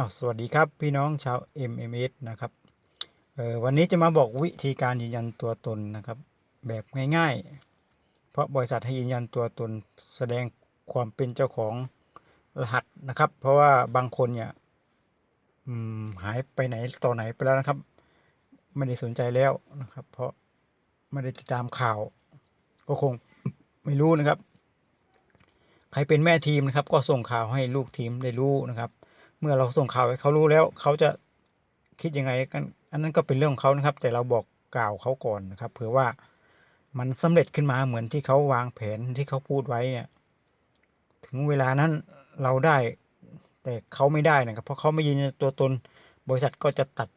อ้าวสวัสดีครับพี่น้องชาว MMS นะครับเออวันนี้จะมาบอกวิธีการยืนยันตัวตนนะครับ แบบง่ายๆ เพราะบริษัทให้ยืนยันตัวตนแสดงความเป็นเจ้าของรหัสนะครับ เพราะว่าบางคนเนี่ยหายไปไหนต่อไหนไปแล้วนะครับ ไม่ได้สนใจแล้วนะครับ เพราะไม่ได้ติดตามข่าว ก็คงไม่รู้นะครับ ใครเป็นแม่ทีมนะครับ ก็ส่งข่าวให้ลูกทีมได้รู้นะครับ เมื่อเราส่งข่าวให้เขารู้แล้ว เขาจะคิดยังไงกันอันนั้นก็เป็นเรื่องของเขานะครับ แต่เราบอกกล่าวเขาก่อนนะครับ เผื่อว่ามันสำเร็จขึ้นมาเหมือนที่เขาวางแผนที่เขาพูดไว้เนี่ย ถึงเวลานั้นเราได้ แต่เขาไม่ได้นะครับ เพราะเขาไม่ยืนตัวตน บริษัทก็จะตัด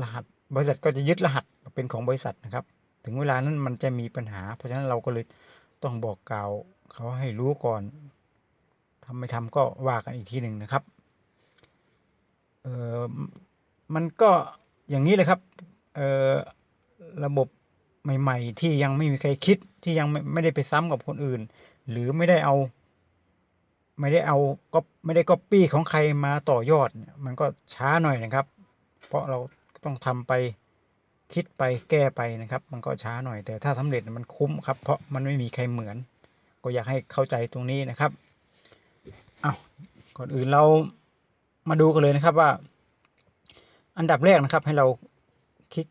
รหัส บริษัทก็จะยึดรหัสเป็นของบริษัทนะครับ ถึงเวลานั้นมันจะมีปัญหา เพราะฉะนั้นเราก็เลยต้องบอกกล่าวเขาให้รู้ก่อนทำไม่ทำก็ว่ากันอีกทีหนึ่งนะครับ มันก็อย่างนี้เลยครับเออระบบใหม่ ๆ ที่ยังไม่มีใครคิดที่ยังไม่ไมได้ไปซ้ำกับคนอื่น หรือไม่ได้เอา ไม่ได้เอาก็ไม่ได้ก๊อปปี้ของใครมาต่อยอด มันก็ช้าหน่อยนะครับ เพราะเราต้องทำไปคิดไปแก้ไปนะครับ มันก็ช้าหน่อยแต่ถ้าสำเร็จมันคุ้มครับ เพราะมันไม่มีใครเหมือน ก็อยากให้เข้าใจตรงนี้นะครับเอาก่อนอื่นเรามาดูกันเลยนะครับว่า อันดับแรกนะครับ ให้เราคลิก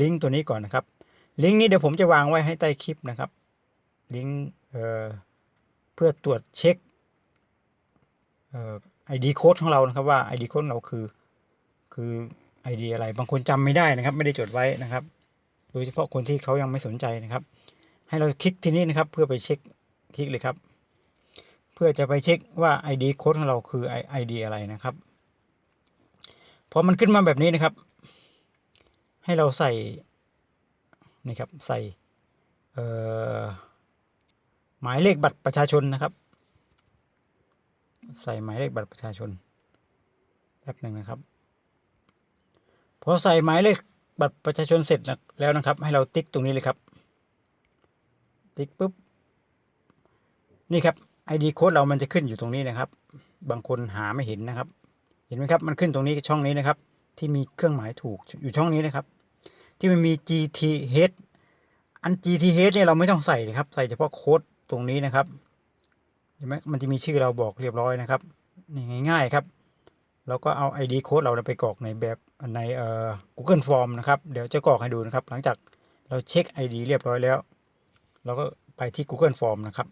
ลิงก์ตัวนี้ก่อนนะครับ ลิงก์นี้เดี๋ยวผมจะวางไว้ให้ใต้คลิปนะครับ ลิงก์เอ่อเพื่อตรวจเช็คเอ่อ ID โค้ดของเรานะครับว่า ID โค้ดเราคือ คือ ID อะไร บางคนจำไม่ได้นะครับ ไม่ได้จดไว้นะครับ โดยเฉพาะคนที่เขายังไม่สนใจนะครับ ให้เราคลิกที่นี้นะครับ เพื่อไปเช็คคลิกเลยครับ เพื่อจะไปเช็คว่า ID โค้ดของเราคือ ID อะไรนะครับ พอมันขึ้นมาแบบนี้นะครับ ให้เราใส่นี่ครับใส่เอ่อหมายเลขบัตรประชาชนนะครับ ใส่หมายเลขบัตรประชาชนแป๊บหนึ่งนะครับพอใส่หมายเลขบัตรประชาชนเสร็จแล้วนะครับ ให้เราติ๊กตรงนี้เลยครับ ติ๊กปุ๊บนี่ครับ ID โค้ดเรามันจะขึ้นอยู่ตรงนี้นะครับ บางคนหาไม่เห็นนะครับ ห็นไหมครับ มันขึ้นตรงนี้ช่องนี้นะครับ ที่มีเครื่องหมายถูกอยู่ช่องนี้นะครับ ที่มันมี GTH อัน GTH เนี่ยเราไม่ต้องใส่นะครับ ใส่เฉพาะโค้ดตรงนี้นะครับ เห็นไหมมันจะมีชื่อเราบอกเรียบร้อยนะครับนี่ง่ายๆครับ เราก็เอา ID โค้ดเราไปกรอกในแบบในเอ่อ Google Form นะครับ เดี๋ยวจะกรอกให้ดูนะครับ หลังจากเราเช็ค ID เรียบร้อยแล้ว เราก็ไปที่ Google Form นะครับ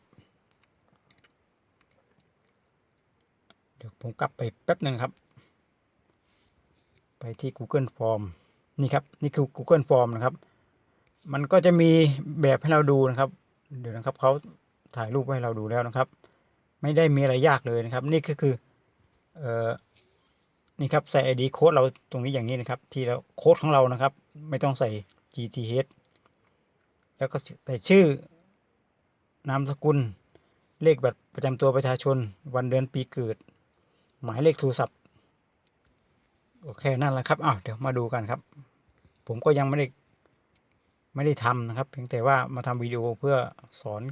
เดี๋ยวผมกลับไปแป๊บหนึ่งครับ ไปที่ Google Form นี่ครับ นี่คือ Google Form นะครับ มันก็จะมีแบบให้เราดูนะครับ เดี๋ยวนะครับเขาถ่ายรูปให้เราดูแล้วนะครับ ไม่ได้มีอะไรยากเลยนะครับ นี่ก็คือเอ่อนี่ครับใส่ ID โค้ดเราตรงนี้อย่างนี้นะครับ ที่เราโค้ดของเรานะครับ ไม่ต้องใส่ GTH แล้วก็ใส่ชื่อนามสกุล เลขบัตรประจำตัวประชาชน วันเดือนปีเกิด หมายเลขโทรศัพท์ โอเคนั่นแหละครับอ้าวเดี๋ยวมาดูกันครับ ผมก็ยังไม่ได้ไม่ได้ทำนะครับ เพียงแต่ว่ามาทำวิดีโอเพื่อสอน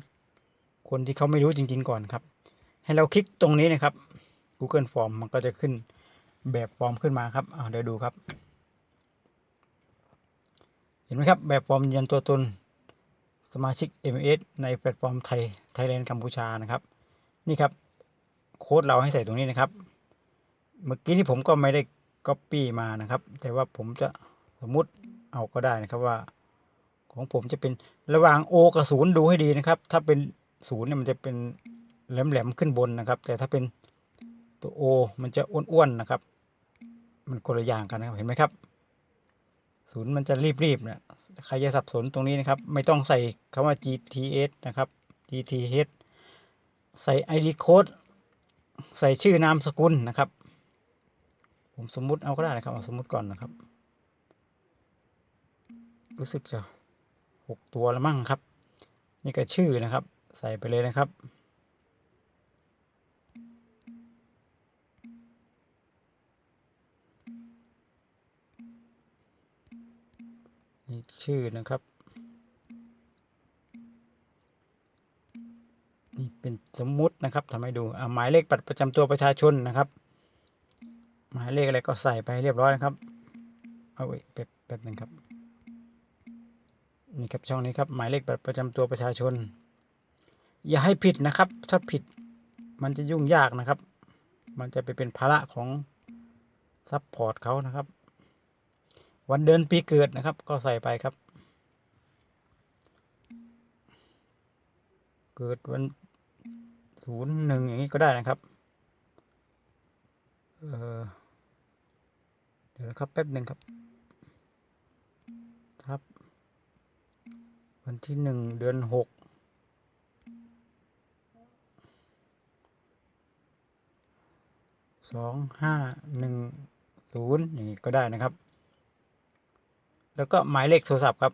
คนที่เขาไม่รู้จริง ๆ ก่อนครับ ให้เราคลิกตรงนี้นะครับ Google Form มันก็จะขึ้นแบบฟอร์มขึ้นมาครับอ่าเดี๋ยวดูครับ เห็นไหมครับ แบบฟอร์มยืนยันตัวตนสมาชิก MS ในแพลตฟอร์มไทยไทยแลนด์กัมพูชานะครับ นี่ครับ โค้ดเราให้ใส่ตรงนี้นะครับ เมื่อกี้นี้ผมก็ไม่ได้ ก๊อปปี้มานะครับ แต่ว่าผมจะสมมุติเอาก็ได้นะครับว่า ของผมจะเป็นระหว่าง O กับศูนย์ดูให้ดีนะครับ ถ้าเป็นศูนย์เนี่ยมันจะเป็นแหลมๆขึ้นบนนะครับ แต่ถ้าเป็นตัว O มันจะอ้วนๆนะครับ มันคนละอย่างกันนะครับเห็นไหมครับศูนย์มันจะรีบๆเนี่ยใครจะสับสนตรงนี้นะครับ ไม่ต้องใส่คำว่า GTS นะครับ GTH ใส่ ID code ใส่ชื่อนามสกุลนะครับ ผมสมมุติเอาก็ได้นะครับเอาสมมุติก่อนนะครับ รู้สึกจะหกตัวล้วมั้งครับ นี่ก็ชื่อนะครับ ใส่ไปเลยนะครับนี่ชื่อนะครับ นี่เป็นสมมุตินะครับทำให้ดูอ่าหมายเลขบัตรประจำตัวประชาชนนะครับ ขอะไรก็ใส่ไปเรียบร้อยนะครับ เอาไว้แป๊บแป๊บหนึ่งครับ นี่ครับช่องนี้ครับหมายเลขบัตรประจำตัวประชาชน อย่าให้ผิดนะครับ ถ้าผิดมันจะยุ่งยากนะครับ มันจะไปเป็นภาระของซัพพอร์ตเขานะครับ วันเดือนปีเกิดนะครับ ก็ใส่ไปครับ เกิดวันศูนย์หนึ่งอย่างนี้ก็ได้นะครับเออ เดี๋ยวครับแป๊บหนึ่งครับ ครับ วันที่หนึ่งเดือนหกสองห้าหนึ่งศูนย์อย่างนี้ก็ได้นะครับ แล้วก็หมายเลขโทรศัพท์ครับ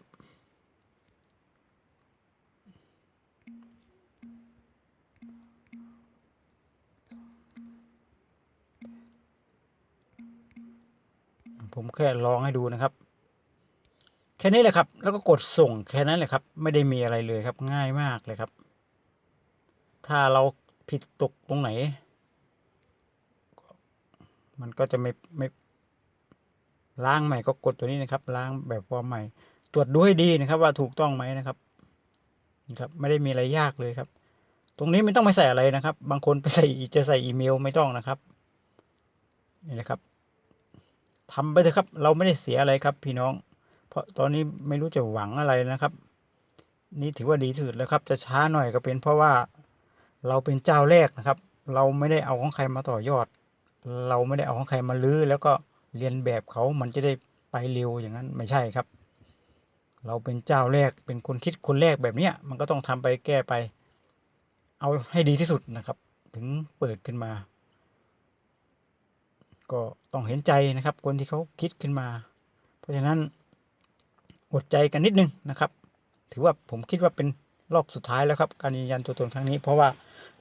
ผมแค่ลองให้ดูนะครับ แค่นี้แหละครับ แล้วก็กดส่งแค่นั้นแหละครับ ไม่ได้มีอะไรเลยครับ ง่ายมากเลยครับ ถ้าเราผิดตกตรงไหน มันก็จะไม่ไม่ล้างใหม่ก็กดตัวนี้นะครับ ล้างแบบฟอร์มใหม่ ตรวจดูให้ดีนะครับ ว่าถูกต้องไหมนะครับนะครับ ไม่ได้มีอะไรยากเลยครับ ตรงนี้ไม่ต้องไปใส่อะไรนะครับ บางคนไปใส่จะใส่อีเมลไม่ต้องนะครับนี่นะครับ ทำไปเถอะครับ เราไม่ได้เสียอะไรครับ พี่น้อง เพราะตอนนี้ไม่รู้จะหวังอะไรนะครับ นี่ถือว่าดีที่สุดแล้วครับ จะช้าหน่อยก็เป็นเพราะว่าเราเป็นเจ้าแรกนะครับ เราไม่ได้เอาของใครมาต่อยอด เราไม่ได้เอาของใครมาลื้อแล้วก็เรียนแบบเขามันจะได้ไปเร็วอย่างนั้นไม่ใช่ครับ เราเป็นเจ้าแรกเป็นคนคิดคนแรกแบบเนี้ย มันก็ต้องทำไปแก้ไป เอาให้ดีที่สุดนะครับ ถึงเปิดขึ้นมา ก็ต้องเห็นใจนะครับ คนที่เขาคิดขึ้นมา เพราะฉะนั้นอดใจกันนิดนึงนะครับ ถือว่าผมคิดว่าเป็นรอบสุดท้ายแล้วครับ การยืนยันตัวตนครั้งนี้ เพราะว่า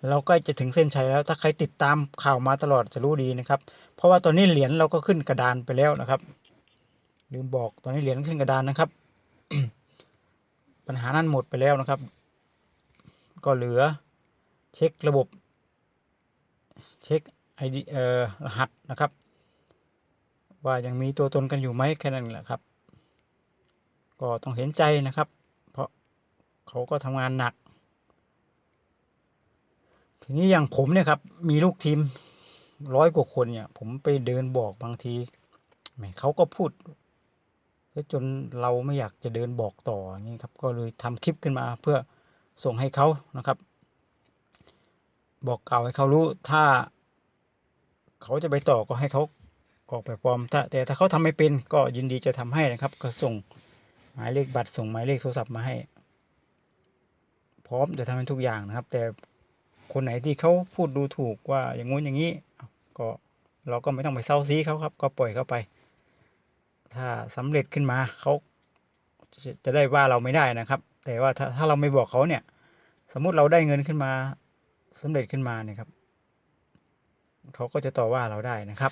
เราใกล้จะถึงเส้นชัยแล้ว ถ้าใครติดตามข่าวมาตลอดจะรู้ดีนะครับ เพราะว่าตอนนี้เหรียญเราก็ขึ้นกระดานไปแล้วนะครับ ลืมบอกตอนนี้เหรียญขึ้นกระดานนะครับ ปัญหานั้นหมดไปแล้วนะครับ ก็เหลือเช็คระบบ เช็ค ไอดีเอ่อรหัสนะครับ ว่ายังมีตัวตนกันอยู่ไหมแค่นั้นแหละครับ ก็ต้องเห็นใจนะครับ เพราะเขาก็ทำงานหนัก ทีนี้อย่างผมเนี่ยครับ มีลูกทีมร้อยกว่าคนเนี่ย ผมไปเดินบอกบางทีแหมเขาก็พูดจนเราไม่อยากจะเดินบอกต่ออนี้ครับ ก็เลยทำคลิปขึ้นมาเพื่อส่งให้เขานะครับ บอกเก่าให้เขารู้ถ้า เขาจะไปต่อก็ให้เขากรอกแบบฟอร์มแต่ถ้าเขาทำไม่เป็นก็ยินดีจะทำให้นะครับ ก็ส่งหมายเลขบัตรส่งหมายเลขโทรศัพท์มาให้ พร้อมจะทำให้ทุกอย่างนะครับ แต่คนไหนที่เขาพูดดูถูกว่าอย่างงู้นอย่างนี้ก็เราก็ไม่ต้องไปเศร้าซีเขาครับ ก็ปล่อยเขาไป ถ้าสำเร็จขึ้นมาเขาจะจะได้ว่าเราไม่ได้นะครับ แต่ว่าถ้าถ้าเราไม่บอกเขาเนี่ย สมมุติเราได้เงินขึ้นมาสำเร็จขึ้นมาเนี่ยครับ เขาก็จะต่อว่าเราได้นะครับ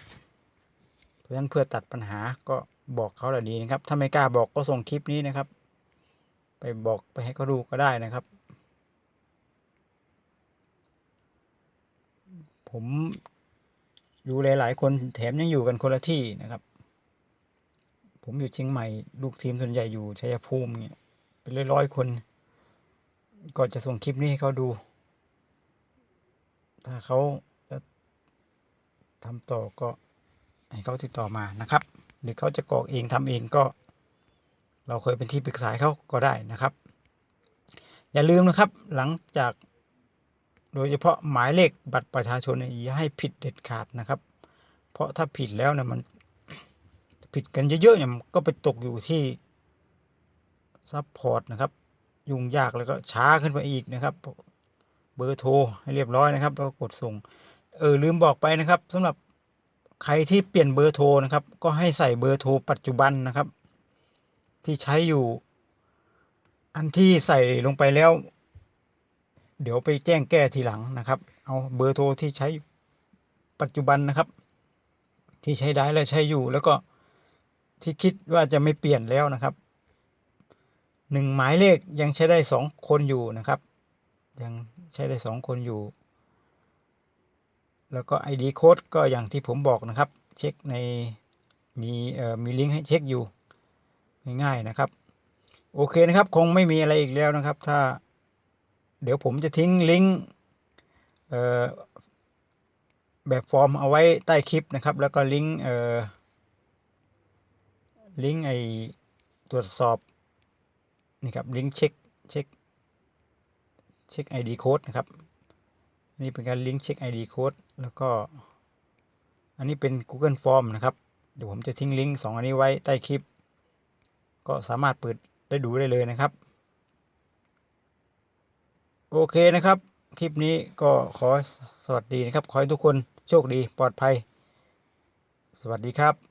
เพราะฉะนั้นเพื่อตัดปัญหาก็บอกเขาแหละดีนะครับ ถ้าไม่กล้าบอกก็ส่งคลิปนี้นะครับ ไปบอกไปให้เขาดูก็ได้นะครับ ผมอยู่หลาย ๆ คนแถมยังอยู่กันคนละที่นะครับ ผมอยู่เชียงใหม่ ลูกทีมส่วนใหญ่อยู่ชัยภูมิเนี่ยเป็นร้อยๆคน ก็จะส่งคลิปนี้ให้เขาดู ถ้าเขา ทำต่อก็ให้เขาติดต่อมานะครับ หรือเขาจะกรอกเองทำเองก็ เราเคยเป็นที่ปรึกษาเขาก็ได้นะครับ อย่าลืมนะครับ หลังจากโดยเฉพาะหมายเลขบัตรประชาชนเนี่ยอย่าให้ผิดเด็ดขาดนะครับ เพราะถ้าผิดแล้วเนี่ยมันผิดกันเยอะๆเนี่ยมันก็ไปตกอยู่ที่ซัพพอร์ตนะครับ ยุ่งยากแล้วก็ช้าขึ้นไปอีกนะครับ เบอร์โทรให้เรียบร้อยนะครับ แล้วก็กดส่ง เออลืมบอกไปนะครับสำหรับใครที่เปลี่ยนเบอร์โทรนะครับ ก็ให้ใส่เบอร์โทรปัจจุบันนะครับ ที่ใช้อยู่ อันที่ใส่ลงไปแล้ว เดี๋ยวไปแจ้งแก้ทีหลังนะครับ เอาเบอร์โทรที่ใช้ปัจจุบันนะครับ ที่ใช้ได้และใช้อยู่ แล้วก็ที่คิดว่าจะไม่เปลี่ยนแล้วนะครับหนึ่งหมายเลขยังใช้ได้สองคนอยู่นะครับ ยังใช้ได้สองคนอยู่ แล้วก็ ID โค้ดก็อย่างที่ผมบอกนะครับ เช็คในมีมีลิงก์ให้เช็คอยู่ง่ายๆนะครับ โอเคนะครับ คงไม่มีอะไรอีกแล้วนะครับ ถ้าเดี๋ยวผมจะทิ้งลิงก์แบบฟอร์มเอาไว้ใต้คลิปนะครับ แล้วก็ลิงก์เออลิงก์ไอตรวจสอบนี่ครับลิงก์เช็คเช็คเช็ค ID code นะครับ นี่เป็นการลิงก์เช็ค ID code แล้วก็ อันนี้เป็น Google Form นะครับ เดี๋ยวผมจะทิ้งลิงก์สองอันนี้ไว้ใต้คลิป ก็สามารถเปิดได้ดูได้เลยนะครับ โอเคนะครับ คลิปนี้ก็ขอสวัสดีนะครับ ขอให้ทุกคนโชคดีปลอดภัย สวัสดีครับ